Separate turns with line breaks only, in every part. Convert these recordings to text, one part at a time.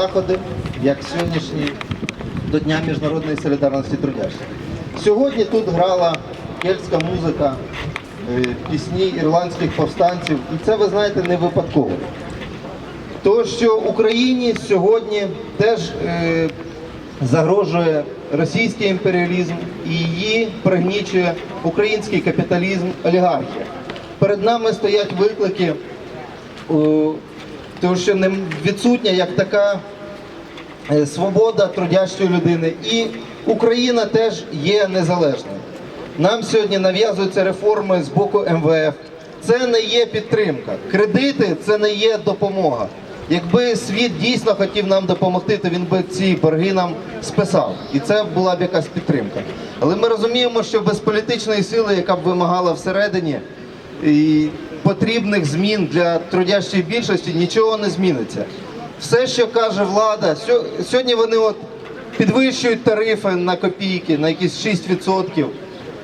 заходи, як сьогоднішні до Дня міжнародної солідарності трудящих. Сьогодні тут грала кельтська музика, е, пісні ірландських повстанців, і це ви знаєте не випадково. Тому що Україні сьогодні теж е, загрожує російський імперіалізм і її пригнічує український капіталізм, олігархія. Перед нами стоять виклики, о, тому що не відсутня як така е, свобода трудящої людини. І Україна теж є незалежною. Нам сьогодні нав'язуються реформи з боку МВФ. Це не є підтримка. Кредити це не є допомога. Якби світ дійсно хотів нам допомогти, то він би ці борги нам списав. І це була б якась підтримка. Але ми розуміємо, що без політичної сили, яка б вимагала всередині і потрібних змін для трудящої більшості, нічого не зміниться. Все, що каже влада, сьогодні вони от підвищують тарифи на копійки, на якісь 6%.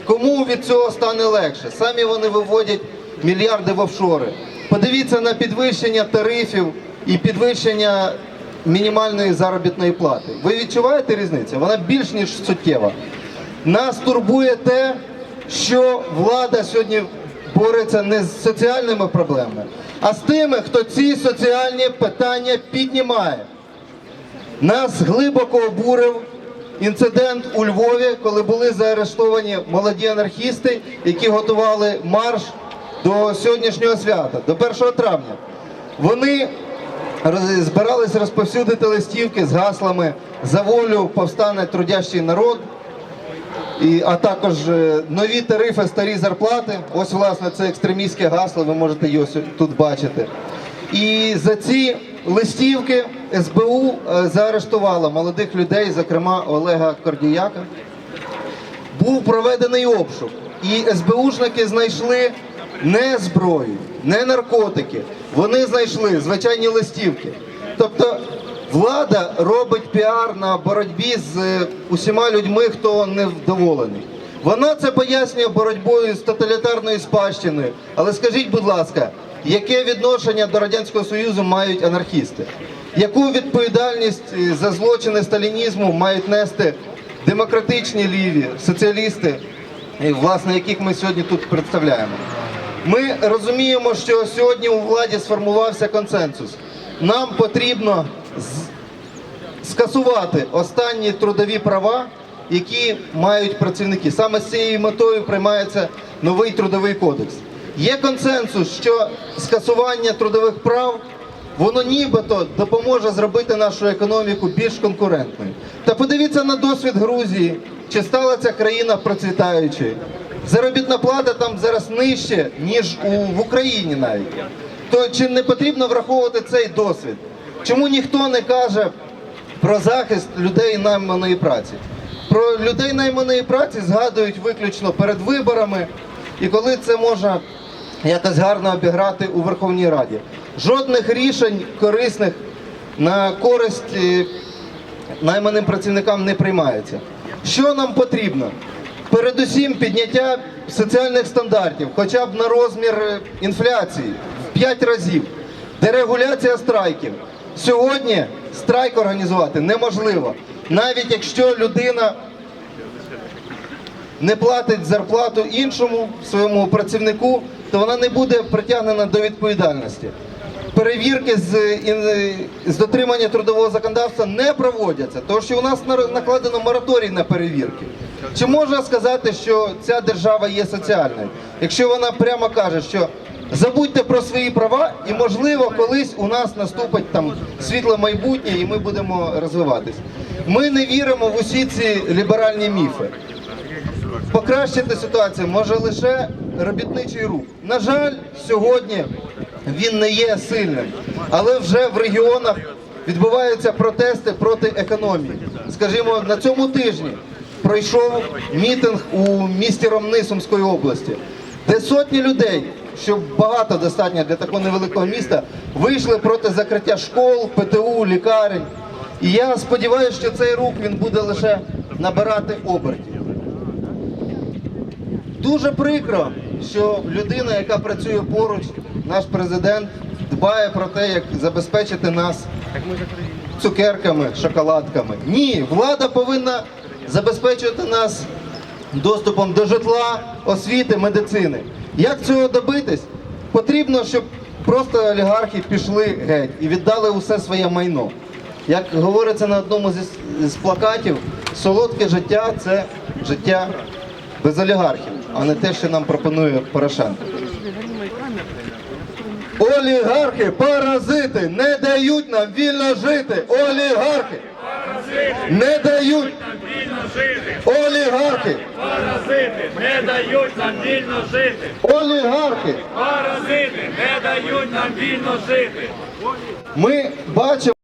Кому від цього стане легше? Самі вони виводять мільярди в офшори. Подивіться на підвищення тарифів і підвищення мінімальної заробітної плати. Ви відчуваєте різницю? Вона більш ніж суттєва. Нас турбує те, що влада сьогодні бореться не з соціальними проблемами, а з тими, хто ці соціальні питання піднімає. Нас глибоко обурив інцидент у Львові, коли були заарештовані молоді анархісти, які готували марш до сьогоднішнього свята, до 1 травня. Вони збирались розповсюдити листівки з гаслами за волю повстане трудящий народ. І, а також е, нові тарифи, старі зарплати. Ось, власне, це екстремістське гасло, ви можете його тут бачити. І за ці листівки СБУ е, заарештувала молодих людей, зокрема Олега Кордіяка. Був проведений обшук, і СБУшники знайшли не зброю, не наркотики. Вони знайшли звичайні листівки. Тобто влада робить піар на боротьбі з е, усіма людьми, хто невдоволений. Вона це пояснює боротьбою з тоталітарною спадщиною. Але скажіть, будь ласка, яке відношення до Радянського Союзу мають анархісти? Яку відповідальність е, за злочини сталінізму мають нести демократичні ліві, соціалісти, і, власне, яких ми сьогодні тут представляємо? Ми розуміємо, що сьогодні у владі сформувався консенсус. Нам потрібно скасувати останні трудові права, які мають працівники. Саме з цією метою приймається новий трудовий кодекс. Є консенсус, що скасування трудових прав воно нібито допоможе зробити нашу економіку більш конкурентною. Та подивіться на досвід Грузії, чи стала ця країна процвітаючою. Заробітна плата там зараз нижче, ніж у, в Україні навіть. То чи не потрібно враховувати цей досвід? Чому ніхто не каже про захист людей найманої праці? Про людей найманої праці згадують виключно перед виборами, і коли це можна якось гарно обіграти у Верховній Раді. Жодних рішень корисних на користь е, найманим працівникам не приймається. Що нам потрібно? Передусім підняття соціальних стандартів, хоча б на розмір е, інфляції в 5 разів, дерегуляція страйків. Сьогодні страйк організувати неможливо, навіть якщо людина не платить зарплату іншому своєму працівнику, то вона не буде притягнена до відповідальності. Перевірки з, з дотримання трудового законодавства не проводяться, тому що у нас накладено мораторій на перевірки. Чи можна сказати, що ця держава є соціальною, якщо вона прямо каже, що забудьте про свої права, і можливо колись у нас наступить там світле майбутнє, і ми будемо розвиватись. Ми не віримо в усі ці ліберальні міфи покращити ситуацію може лише робітничий рух. На жаль, сьогодні він не є сильним, але вже в регіонах відбуваються протести проти економії. Скажімо, на цьому тижні пройшов мітинг у місті Ромни Сумської області, де сотні людей, що багато достатньо для такого невеликого міста, вийшли проти закриття школ, ПТУ, лікарень. І я сподіваюся, що цей рух він буде лише набирати обертів. Дуже прикро, що людина, яка працює поруч, наш президент, дбає про те, як забезпечити нас цукерками, шоколадками. Ні, влада повинна забезпечувати нас доступом до житла, освіти, медицини. Як цього добитись? Потрібно, щоб просто олігархи пішли геть і віддали усе своє майно. Як говориться на одному з плакатів, солодке життя це життя без олігархів, а не те, що нам пропонує Порошенко. Олігархи, паразити, не дають нам вільно жити. Олігархи не дають. Олігархи,
Паразити не дають нам вільно жити.
олігархи.
Паразити не дають нам вільно жити.
Ми бачимо.